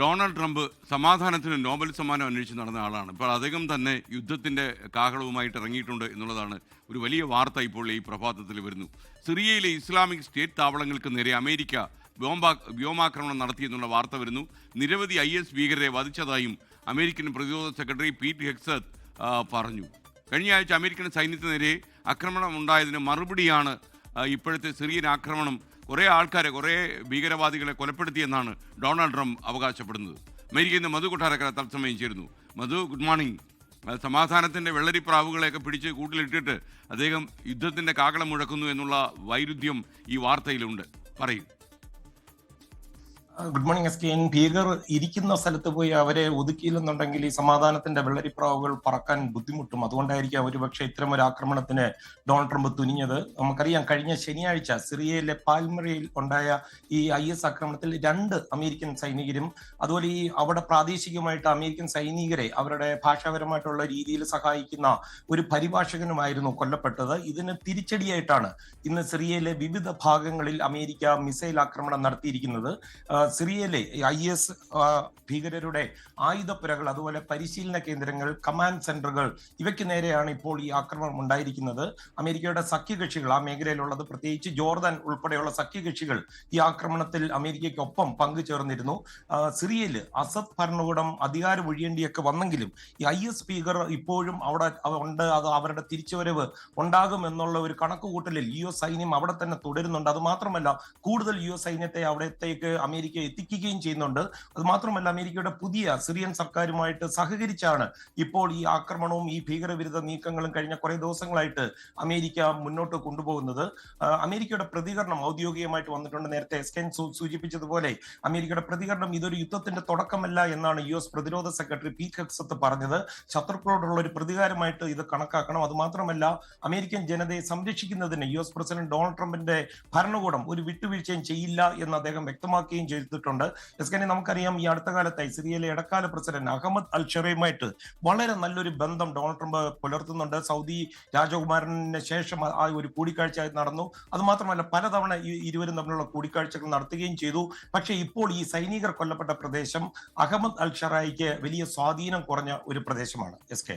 Donald Trump സമാധാനത്തിന് Nobel സമ്മാനം അന്വേഷിച്ച് നടന്ന ആളാണ്. ഇപ്പോൾ അദ്ദേഹം തന്നെ യുദ്ധത്തിന്റെ കാഹളവുമായിട്ട് ഇറങ്ങിയിട്ടുണ്ട് എന്നുള്ളതാണ് ഒരു വലിയ വാർത്ത ഇപ്പോൾ ഈ പ്രഭാതത്തിൽ വരുന്നു. സിറിയയിലെ ഇസ്ലാമിക് സ്റ്റേറ്റ് താവളങ്ങൾക്ക് നേരെ അമേരിക്ക വ്യോമാ വ്യോമാക്രമണം നടത്തിയെന്നുള്ള വാർത്ത വരുന്നു. നിരവധി ഐ എസ് ഭീകരരെ വധിച്ചതായും അമേരിക്കൻ പ്രതിരോധ സെക്രട്ടറി പീറ്റ് ഹെക്സത്ത് പറഞ്ഞു. കഴിഞ്ഞ ആഴ്ച അമേരിക്കൻ സൈന്യത്തിനെതിരെ ആക്രമണം ഉണ്ടായതിന് മറുപടിയാണ് ഇപ്പോഴത്തെ സിറിയൻ ആക്രമണം കുറേ ആൾക്കാരെ കുറേ ഭീകരവാദികളെ കൊലപ്പെടുത്തിയെന്നാണ് ഡൊണാൾഡ് ട്രംപ് അവകാശപ്പെടുന്നത്. അമേരിക്കയിൽ മധു കൊട്ടാരക്കര തത്സമയം ചേരുന്നു. Madhu good morning. സമാധാനത്തിന്റെ വെള്ളരിപ്രാവുകളെയൊക്കെ പിടിച്ച് കൂട്ടിലിട്ടിട്ട് അദ്ദേഹം യുദ്ധത്തിന്റെ കാകളം മുഴക്കുന്നു എന്നുള്ള വൈരുദ്ധ്യം ഈ വാർത്തയിലുണ്ട്. പറയൂ. Good morning S K. N ഭീകർ ഇരിക്കുന്ന സ്ഥലത്ത് പോയി അവരെ ഒതുക്കിയില്ലെന്നുണ്ടെങ്കിൽ ഈ സമാധാനത്തിന്റെ വെള്ളരിപ്രാവുകൾ പറക്കാൻ ബുദ്ധിമുട്ടും. അതുകൊണ്ടായിരിക്കും അവർ പക്ഷേ ഇത്തരം ഒരു ആക്രമണത്തിന് ഡൊണാൾഡ് ട്രംപ് തുനിഞ്ഞത്. നമുക്കറിയാം കഴിഞ്ഞ ശനിയാഴ്ച സിറിയയിലെ പാൽമറയിൽ ഉണ്ടായ ഈ ഐ എസ് ആക്രമണത്തിൽ രണ്ട് അമേരിക്കൻ സൈനികരും അതുപോലെ ഈ അവിടെ പ്രാദേശികമായിട്ട് അമേരിക്കൻ സൈനികരെ അവരുടെ ഭാഷാപരമായിട്ടുള്ള രീതിയിൽ സഹായിക്കുന്ന ഒരു പരിഭാഷകനുമായിരുന്നു കൊല്ലപ്പെട്ടത്. ഇതിന് തിരിച്ചടിയായിട്ടാണ് ഇന്ന് സിറിയയിലെ വിവിധ ഭാഗങ്ങളിൽ അമേരിക്ക മിസൈൽ ആക്രമണം നടത്തിയിരിക്കുന്നത്. സിറിയയിലെ ഐ എസ് ഭീകരരുടെ ആയുധപ്പുരകൾ അതുപോലെ പരിശീലന കേന്ദ്രങ്ങൾ കമാൻഡ് സെന്ററുകൾ ഇവയ്ക്ക് നേരെയാണ് ഇപ്പോൾ ഈ ആക്രമണം ഉണ്ടായിരിക്കുന്നത്. അമേരിക്കയുടെ സഖ്യകക്ഷികൾ ആ മേഖലയിലുള്ളത് പ്രത്യേകിച്ച് ജോർദാൻ ഉൾപ്പെടെയുള്ള സഖ്യകക്ഷികൾ ഈ ആക്രമണത്തിൽ അമേരിക്കയ്ക്കൊപ്പം പങ്കുചേർന്നിരുന്നു. സിറിയയിൽ അസദ് ഭരണകൂടം അധികാരം ഒഴിയേണ്ടിയൊക്കെ വന്നെങ്കിലും ഈ ഐ എസ് ഭീകർ ഇപ്പോഴും അവിടെ ഉണ്ട് അത് അവരുടെ തിരിച്ചുവരവ് ഉണ്ടാകും എന്നുള്ള ഒരു കണക്കുകൂട്ടലിൽ യു എസ് സൈന്യം അവിടെ തന്നെ തുടരുന്നുണ്ട്. അത് മാത്രമല്ല കൂടുതൽ യു എസ് സൈന്യത്തെ അവിടത്തേക്ക് അമേരിക്ക എത്തിക്കുകയും ചെയ്യുന്നുണ്ട്. അത് മാത്രമല്ല അമേരിക്കയുടെ പുതിയ സിറിയൻ സർക്കാരുമായിട്ട് സഹകരിച്ചാണ് ഇപ്പോൾ ഈ ആക്രമണവും ഈ ഭീകരവിരുദ്ധ നീക്കങ്ങളും കഴിഞ്ഞ കുറേ ദിവസങ്ങളായിട്ട് അമേരിക്ക മുന്നോട്ട് കൊണ്ടുപോകുന്നത്. അമേരിക്കയുടെ പ്രതികരണം ഔദ്യോഗികമായിട്ട് വന്നിട്ടുണ്ട്. നേരത്തെ എസ് കെൻ സൂചിപ്പിച്ചതുപോലെ അമേരിക്കയുടെ പ്രതികരണം ഇതൊരു യുദ്ധത്തിന്റെ തുടക്കമല്ല എന്നാണ് യു എസ് പ്രതിരോധ സെക്രട്ടറി പീറ്റ് ഹെക്സത്ത് പറഞ്ഞത്. ശത്രുക്കളോടുള്ള ഒരു പ്രതികാരമായിട്ട് ഇത് കണക്കാക്കണം. അതുമാത്രമല്ല അമേരിക്കൻ ജനതയെ സംരക്ഷിക്കുന്നതിന് യു എസ് പ്രസിഡന്റ് ഡൊണാൾഡ് ട്രംപിന്റെ ഭരണകൂടം ഒരു വിട്ടുവീഴ്ചയും ചെയ്യില്ല എന്ന് അദ്ദേഹം വ്യക്തമാക്കുകയും ചെയ്തിട്ടുണ്ട് എസ് കെ നമുക്കറിയാം ഈ അടുത്ത കാലത്ത് സിറിയയിലെ ഇടക്കാല പ്രസിഡന്റ് അഹമ്മദ് അൽ ഷെറയുമായിട്ട് വളരെ നല്ലൊരു ബന്ധം ഡൊണാൾഡ് ട്രംപ് പുലർത്തുന്നുണ്ട്. സൗദി രാജകുമാരന് ശേഷം ആ ഒരു കൂടിക്കാഴ്ച നടന്നു. അതുമാത്രമല്ല പലതവണ ഈ ഇരുവരും തമ്മിലുള്ള കൂടിക്കാഴ്ചകൾ നടത്തുകയും ചെയ്തു. പക്ഷേ ഇപ്പോൾ ഈ സൈനികർ കൊല്ലപ്പെട്ട പ്രദേശം അഹമ്മദ് അൽ ഷറായിക്ക് വലിയ സ്വാധീനം കുറഞ്ഞ ഒരു പ്രദേശമാണ്. S K